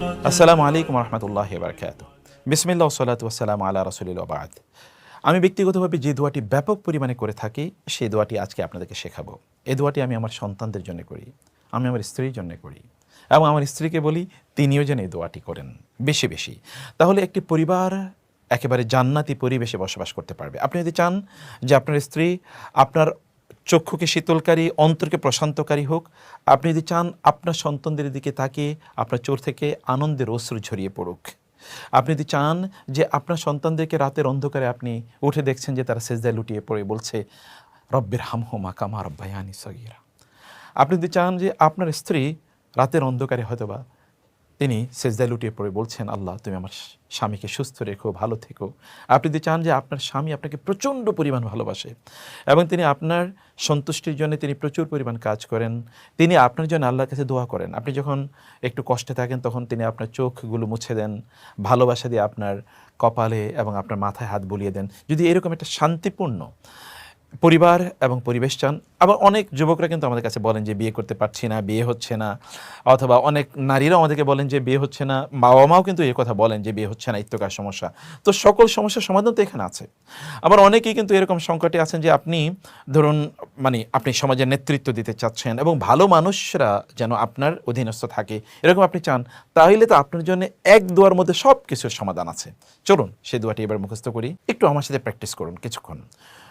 আসসালামু আলাইকুম রহমতুল্লাহ বারকাত বিসমিল্লা সালাত ওয়াসালাম আল্লাহ রসুলিল বাদ আমি ব্যক্তিগতভাবে যে দোয়াটি ব্যাপক পরিমাণে করে থাকি, সেই দোয়াটি আজকে আপনাদেরকে শেখাবো। এই দোয়াটি আমি আমার সন্তানদের জন্য করি, আমি আমার স্ত্রীর জন্য করি এবং আমার স্ত্রীকে বলি, তিনিও যেন এই দোয়াটি করেন, বেশি বেশি। তাহলে একটি পরিবার একেবারে জান্নাতি পরিবেশে বসবাস করতে পারবে। আপনি যদি চান যে আপনার স্ত্রী আপনার চক্ষুকে শীতলকারী, অন্তরকে প্রশান্তকারী হোক, আপনি যদি চান আপনার সন্তানদের দিকে তাকিয়ে আপনার চোর থেকে আনন্দের অশ্রু ঝরিয়ে পড়ুক। আপনি যদি চান যে আপনার সন্তানদেরকে রাতের অন্ধকারে আপনি উঠে দেখছেন যে তারা সেজদায় লুটিয়ে পড়ে বলছে, রব্বের হামহোমা কামা রব্বায়ানি সগিরা। আপনি যদি চান যে আপনার স্ত্রী রাতের অন্ধকারে হয়তোবা তিনি সেজদায় লুটিয়ে পড়ে বলছেন, আল্লাহ, তুমি আমার স্বামীকে সুস্থ রেখো, ভালো থেকো। আপনি যদি চান যে আপনার স্বামী আপনাকে প্রচণ্ড পরিমাণ ভালোবাসে এবং তিনি আপনার সন্তুষ্টির জন্য তিনি প্রচুর পরিমাণ কাজ করেন, তিনি আপনার জন্য আল্লাহর কাছে দোয়া করেন। আপনি যখন একটু কষ্টে থাকেন, তখন তিনি আপনার চোখগুলো মুছে দেন, ভালোবাসা দিয়ে আপনার কপালে এবং আপনার মাথায় হাত বুলিয়ে দেন। যদি এরকম একটা শান্তিপূর্ণ পরিবার এবং পরিবেশ চান। আবার অনেক যুবকরা কিন্তু আমাদের কাছে বলেন যে, বিয়ে করতে পারছি না, বিয়ে হচ্ছে না। অথবা অনেক নারীরাও আমাদেরকে বলেন যে, বিয়ে হচ্ছে না। বাবা মাও কিন্তু এই কথা বলেন যে, বিয়ে হচ্ছে না ইত্যকার সমস্যা। তো সকল সমস্যার সমাধান তো এখানে আছে। আবার অনেকেই কিন্তু এরকম সংকটে আছেন যে, আপনি ধরুন মানে আপনি সমাজের নেতৃত্ব দিতে চাচ্ছেন এবং ভালো মানুষরা যেন আপনার অধীনস্থ থাকে, এরকম আপনি চান, তাহলে তো আপনার জন্য এক দোয়ার মধ্যে সব কিছুর সমাধান আছে। চলুন সেই দোয়াটি এবার মুখস্থ করি। একটু আমার সাথে প্র্যাকটিস করুন কিছুক্ষণ।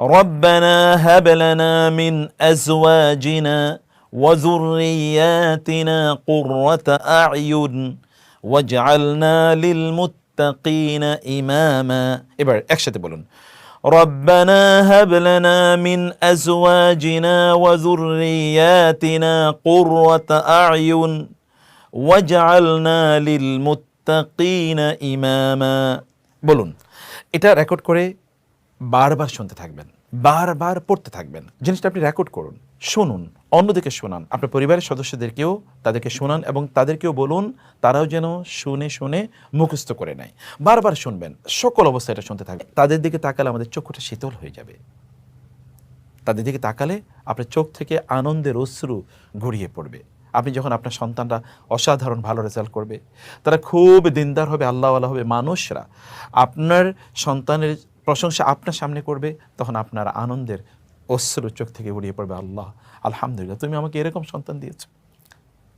ربنا هب لنا من أزواجنا وذرياتنا قرة أعين واجعلنا للمتقين إماما এবার একসাথে বলুন ربنا هب لنا من أزواجنا وذرياتنا قرة أعين واجعلنا للمتقين إماما বলুন এটা রেকর্ড করে বারবার শুনতে থাকবেন, বারবার পড়তে থাকবেন। জিনিসটা আপনি রেকর্ড করুন, শুনুন, অন্যদিকে শোনান। আপনার পরিবারের সদস্যদেরকেও, তাদেরকে শোনান এবং তাদেরকেও বলুন, তারাও যেন শুনে শুনে মুখস্থ করে নেয়। বারবার শুনবেন, সকল অবস্থায় এটা শুনতে থাকবেন। তাদের দিকে তাকালে আমাদের চক্ষুটা শীতল হয়ে যাবে। তাদের দিকে তাকালে আপনার চোখ থেকে আনন্দের অশ্রু গড়িয়ে পড়বে। আপনি যখন আপনার সন্তানরা অসাধারণ ভালো রেজাল্ট করবে, তারা খুব দিনদার হবে, আল্লাহওয়ালা হবে মানুষরা। আপনার সন্তানের প্রশংসা আপনার সামনে করবে, তখন আপনার আনন্দের অশ্রু চোখ থেকে উড়িয়ে পড়বে আল্লাহ। আলহামদুলিল্লাহ, তুমি আমাকে এরকম সন্তান দিয়েছ।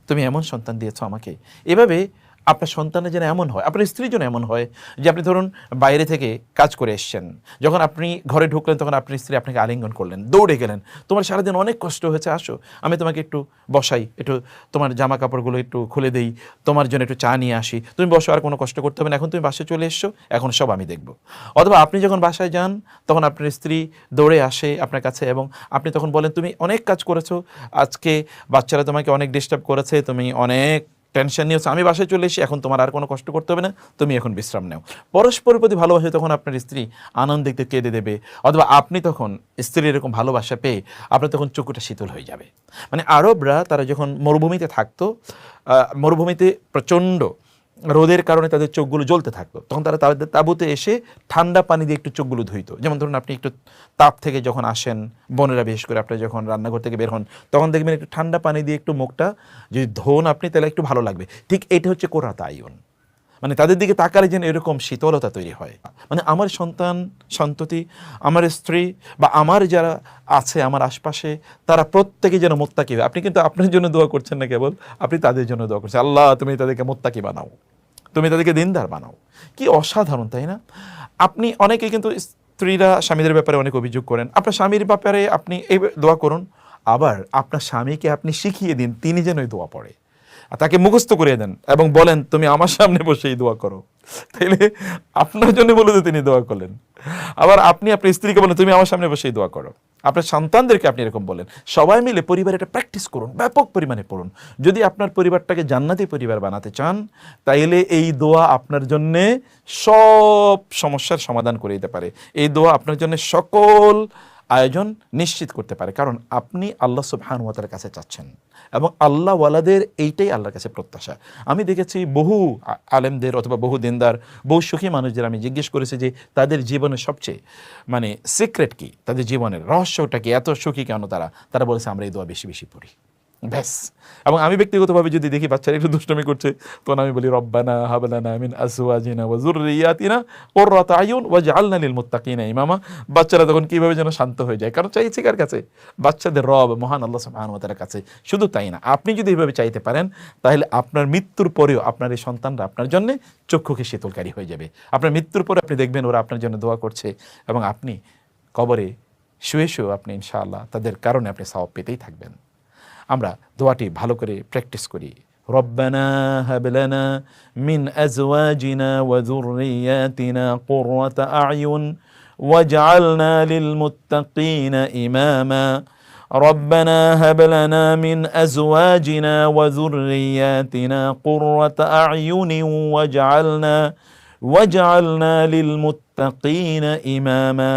তুমি এমন সন্তান দিয়েছ আমাকে। এভাবে আপনার সন্তানের যেন এমন হয়, আপনার স্ত্রীর জন্য এমন হয় যে আপনি ধরুন বাইরে থেকে কাজ করে এসছেন। যখন আপনি ঘরে ঢুকলেন, তখন আপনার স্ত্রী আপনাকে আলিঙ্গন করলেন, দৌড়ে গেলেন। তোমার সারাদিন অনেক কষ্ট হয়েছে, আসো, আমি তোমাকে একটু বসাই, একটু তোমার জামা কাপড়গুলো একটু খুলে দেই, তোমার জন্য একটু চা নিয়ে আসি। তুমি বসো, আর কোনো কষ্ট করতে হবে না, এখন তুমি বাসায় চলে এসছো, এখন সব আমি দেখব। অথবা আপনি যখন বাসায় যান, তখন আপনার স্ত্রী দৌড়ে আসে আপনার কাছে এবং আপনি তখন বলেন, তুমি অনেক কাজ করেছ, আজকে বাচ্চারা তোমাকে অনেক ডিস্টার্ব করেছে, তুমি অনেক টেনশন নিয়েছো। আমি বাসায় চলে এসে এখন তোমার আর কোনো কষ্ট করতে হবে না। তুমি এখন বিশ্রাম নাও। পরস্পরের প্রতি ভালোবাসে তখন আপনার স্ত্রী আনন্দ দেখতে কেঁদে দেবে, অথবা আপনি তখন স্ত্রীর এরকম ভালোবাসা পেয়ে আপনার তখন চুকুটা শীতল হয়ে যাবে। মানে আরবরা তারা যখন মরুভূমিতে থাকতো মরুভূমিতে প্রচণ্ড রোদের কারণে তাদের চোখগুলো জ্বলতে থাকতো। তখন তারা তাদের তাঁবুতে এসে ঠান্ডা পানি দিয়ে একটু চোখগুলো ধুইত। যেমন ধরুন আপনি একটু তাপ থেকে যখন আসেন, বনেরা বিশেষ করে আপনি যখন রান্নাঘর থেকে বের হন, তখন দেখবেন একটু ঠান্ডা পানি দিয়ে একটু মুখটা, যদি ধোন আপনি, তাহলে একটু ভালো লাগবে। ঠিক এটা হচ্ছে কোরাত আয়ন মানে তাদের দিকে তাকালে যেন এরকম শীতলতা তৈরি হয়। মানে আমার সন্তান, সন্ততি, আমার স্ত্রী বা আমার যারা আছে, আমার আশপাশে, তারা প্রত্যেকে যেন মোত্তাকি আপনি কিন্তু আপনার জন্য দোয়া করছেন না কেবল, আপনি তাদের জন্য দোয়া করছেন। আল্লাহ, তুমি তাদেরকে মোত্তাকি বানাও। তুমি তাদেরকে দিনদার বানাও। কি অসাধারণ, তাই না? আপনি অনেকে কিন্তু স্ত্রীরা স্বামীদের ব্যাপারে অনেক অভিযোগ করেন। আপনার স্বামীর ব্যাপারে আপনি এই দোয়া করুন। আবার আপনার স্বামীকে আপনি শিখিয়ে দিন, তিনি যেন এই দোয়া পড়ে। তাকে মুখস্থ করিয়ে দেন এবং বলেন, তুমি আমার সামনে বসে এই দোয়া করো। তাইলে আপনার জন্য বলে যে তিনি দোয়া করলেন। আবার আপনি আপনার স্ত্রীকে বলেন, তুমি আমার সামনে বসে এই দোয়া করো। আপনার সন্তানদেরকে আপনি এরকম বলেন। সবাই মিলে পরিবার এটা প্র্যাকটিস করুন, ব্যাপক পরিমাণে পড়ুন। যদি আপনার পরিবারটাকে জান্নাতি পরিবার বানাতে চান, তাইলে এই দোয়া আপনার জন্যে সব সমস্যার সমাধান করে দিতে পারে। এই দোয়া আপনার জন্য সকল আয়োজন নিশ্চিত করতে পারে। কারণ আপনি আল্লাহ সুবহানুয়াতার কাছে চাচ্ছেন এবং আল্লাহ ওয়ালাদের এইটাই আল্লাহর কাছে প্রত্যাশা। আমি দেখেছি বহু আলেমদের অথবা বহু দিনদার, বহু সুখী মানুষদের আমি জিজ্ঞেস করেছি যে, তাদের জীবনের সবচেয়ে মানে সিক্রেট কি? তাদের জীবনের রহস্যটা কি? এত সুখী কেন তারা? তারা বলেছে, আমরা এই দোয়া বেশি বেশি পড়ি। ব্যাস। এবং আমি ব্যক্তিগতভাবে যদি দেখি বাচ্চারা একটু দুষ্টমি করছে, তখন আমি বলি, রব্বানা হাবলানা মিন আজওয়াজিনা ওয়া যুররিয়াতিনা কুররাতা আয়ুন ওয়াজআলনা লিল মুত্তাকিনা ইমামা। বাচ্চারা তখন কীভাবে যেন শান্ত হয়ে যায়? কারণ চাইছে কার কাছে? বাচ্চাদের রব, মহান আল্লাহ সুবহানাহু ওয়া তাআলার কাছে। শুধু তাই না, আপনি যদি এইভাবে চাইতে পারেন, তাহলে আপনার মৃত্যুর পরেও আপনার এই সন্তানরা আপনার জন্য চক্ষুকে শীতলকারী হয়ে যাবে। আপনার মৃত্যুর পরে আপনি দেখবেন ওরা আপনার জন্য দোয়া করছে এবং আপনি কবরে শুয়ে শুয়ে আপনি ইনশাআল্লাহ তাদের কারণে আপনি সওয়াব পেতেই থাকবেন। আমরা দোয়াটি ভালো করে প্র্যাকটিস করি ربنا هب لنا من أزواجنا وذرياتنا قرة أعين واجعلنا للمتقين إماما ربنا هب لنا من أزواجنا وذرياتنا قرة أعين واجعلنا واجعلنا للمتقين إماما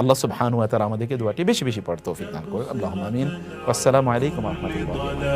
আল্লাহ সুবহান ওয়া তাআলা আমাদেরকে দোয়াটি বেশি বেশি পড়তে তৌফিক দান করুন আল্লাহুম্মা আমিন। আসসালামু আলাইকুম ওয়া রাহমাতুল্লাহ।